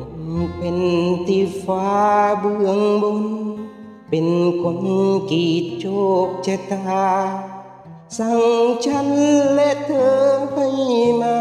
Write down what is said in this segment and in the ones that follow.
งเป็นที่ฟ้าเบื้องบน เป็นคนกีดโชคชะตา สั่งฉันและเธอให้มา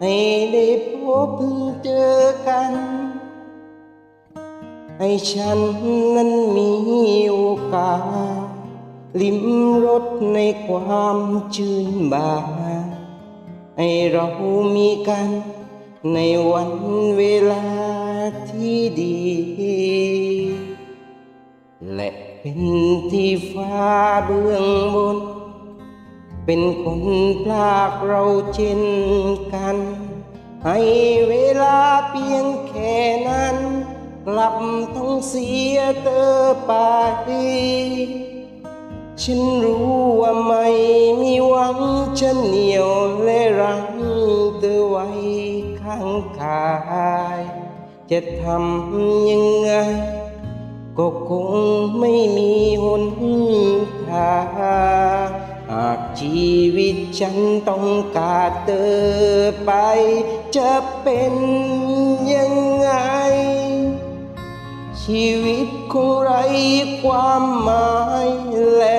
ให้ได้พบเจอกัน ให้ฉันนั้นมีโอกาส ลิ้มรสในความชื่นบานให้เรามีกัน ในวันเวลาที่ดี และเป็นที่ฟ้าเบื้องบน เป็นคนพลากเราเช่นกัน ให้เวลาเพียงแค่นั้น กลับต้องเสียเธอไปฉันรู้ว่าไม่มีหวังจะเหนียวและรัง ข้างกายจะทำยังไง ก็คงไม่มีหนทางหากชีวิตฉันต้องการเธอไป จะเป็นยังไง ชีวิตคงไรความหมายและ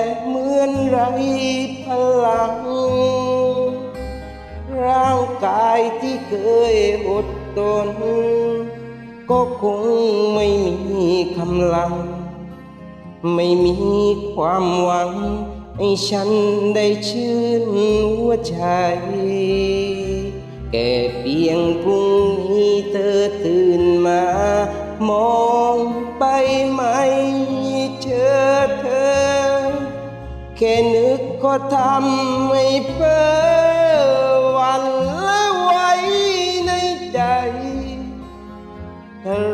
ก็คงไม่มีกำลัง ไม่มีความหวัง ให้ฉันได้ชื่นหัวใจแค่เพียงพรุ่งนี้เธอตื่นมา มองไปไม่เจอเธอ แค่นึกก็ทำให้เพ้อ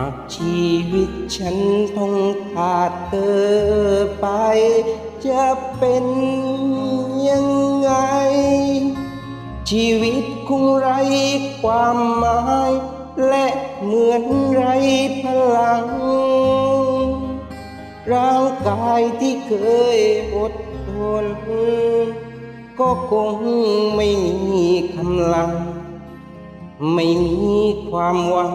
ากชีวิตฉันต้องขาดเธอไป จะเป็นยังไง ชีวิตคงไรความหมาย และเหมือนไรพลัง ร่างกายที่เคยอดทน ก็คงไม่มีกำลัง ไม่มีความหวัง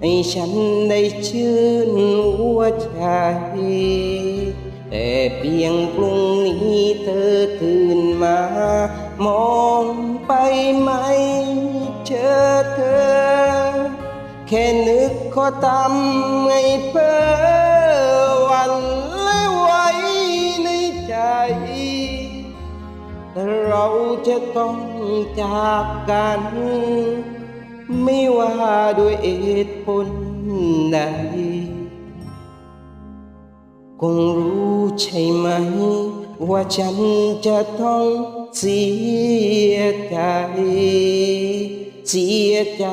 ให้ฉันได้ชื่นหัวใจ แต่เพียงพรุ่งนี้เธอตื่นมา มองไปไม่เจอเธอ แค่นึกก็ทำให้เพ้อวันและไว้ในใจเราจะต้องจากกัน ไม่ว่าด้วยเหตุผลใด คงรู้ใช่ไหม ว่าฉันจะต้องเสียใจ เสียใจ